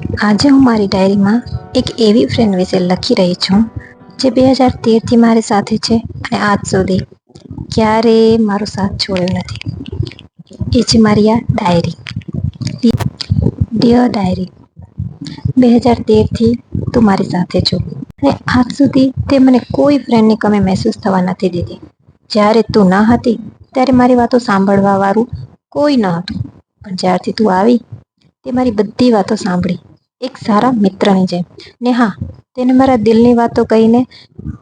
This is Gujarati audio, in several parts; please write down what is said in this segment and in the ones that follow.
આજે હું મારી ડાયરીમાં એક એવી ફ્રેન્ડ વિશે લખી રહી છું, જે બે હજાર તેરથી મારી સાથે છે અને આજ સુધી ક્યારેય મારો સાથ છોડ્યો નથી. એ છે મારી આ ડાયરી ડિયર ડાયરી બે હજાર તેરથી તું મારી સાથે છો અને આજ સુધી તે મને કોઈ ફ્રેન્ડની કમી મહેસૂસ થવા નથી દીધી જ્યારે તું ન હતી, ત્યારે મારી વાતો સાંભળવા વાળું કોઈ ન હતું. પણ જ્યારથી તું આવી, તે મારી બધી વાતો સાંભળી. એક સારા મિત્રની જેમ. ને હા, તેને મારા દિલની વાતો કહીને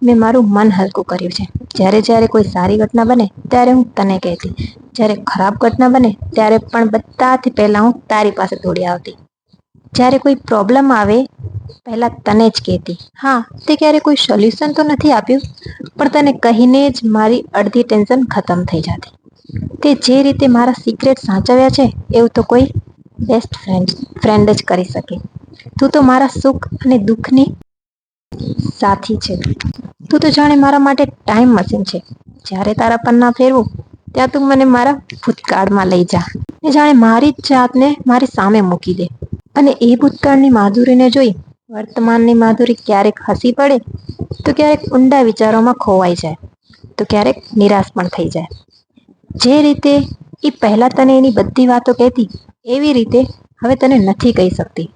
મેં મારું મન હલકું કર્યું છે. જ્યારે જ્યારે કોઈ સારી ઘટના બને, ત્યારે હું તને કહેતી. જ્યારે ખરાબ ઘટના બને, ત્યારે પણ બધાથી પહેલાં હું તારી પાસે દોડી આવતી. જ્યારે કોઈ પ્રોબ્લેમ આવે, પહેલાં તને જ કહેતી. હા, તે ક્યારે કોઈ સોલ્યુશન તો નથી આપ્યું, પણ તને કહીને જ મારી અડધી ટેન્શન ખતમ થઈ જતી. તે જે રીતે મારા સિક્રેટ સાચવ્યા છે, એવું તો કોઈ બેસ્ટ ફ્રેન્ડ ફ્રેન્ડ જ કરી શકે. તું તો મારા સુખ અને દુઃખની સાથી છે. તું તો જાણે મારા માટે ટાઈમ મશીન છે. જ્યારે તારા પન્ના ફેરવું, ત્યાં તું મને મારા ભૂતકાળમાં લઈ જા. ને જાણે મારી જ જાતને મારી સામે મૂકી દે. અને એ ભૂતકાળની માધુરીને જોઈ, વર્તમાનની માધુરી ક્યારેક હસી પડે, તો ક્યારેક ઊંડા વિચારોમાં ખોવાઈ જાય, તો ક્યારેક નિરાશ પણ થઈ જાય. જે રીતે એ પહેલાં તને એની બધી વાતો કહેતી, એવી રીતે હવે તને નથી કહી શકતી.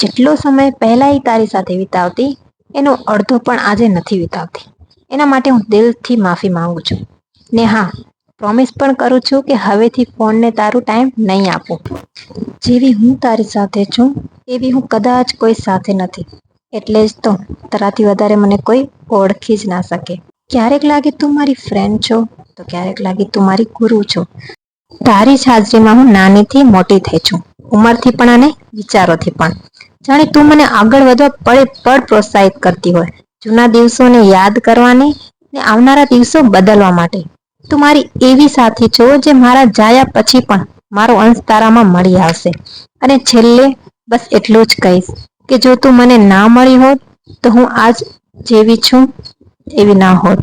જેટલો સમય પહેલાં એ તારી સાથે વિતાવતી, એનો અડધો પણ આજે નથી વિતાવતી. એના માટે હું દિલથી માફી માંગુ છું. ને હા પ્રોમિસ પણ કરું છું કે હવેથી ફોનને તારું ટાઈમ નહીં આપું. જેવી હું તારી સાથે છું, એવી હું કદાચ કોઈ સાથે નથી. એટલે જ તો તારાથી વધારે મને કોઈ ઓળખી જ ના શકે. ક્યારેક લાગે તું મારી ફ્રેન્ડ છો, તો ક્યારેક લાગે તું મારી ગુરુ છો. તારી જ હાજરીમાં હું નાનીથી મોટી થઈ છું. ઉંમરથી પણ અને વિચારોથી પણ. જાણે તું મને આગળ વધવા પળે પળ પ્રોત્સાહિત કરતી હોય. જૂના દિવસોને યાદ કરવાની ને આવનારા દિવસો બદલવા માટે. તું મારી એવી સાથી છો જે મારા જાયા પછી પણ મારો અંશ તારામાં મળી આવશે. અને છેલ્લે બસ એટલું જ કહીશ કે જો તું મને ના મળી હોત તો હું આજ જેવી છું એવી ના હોત.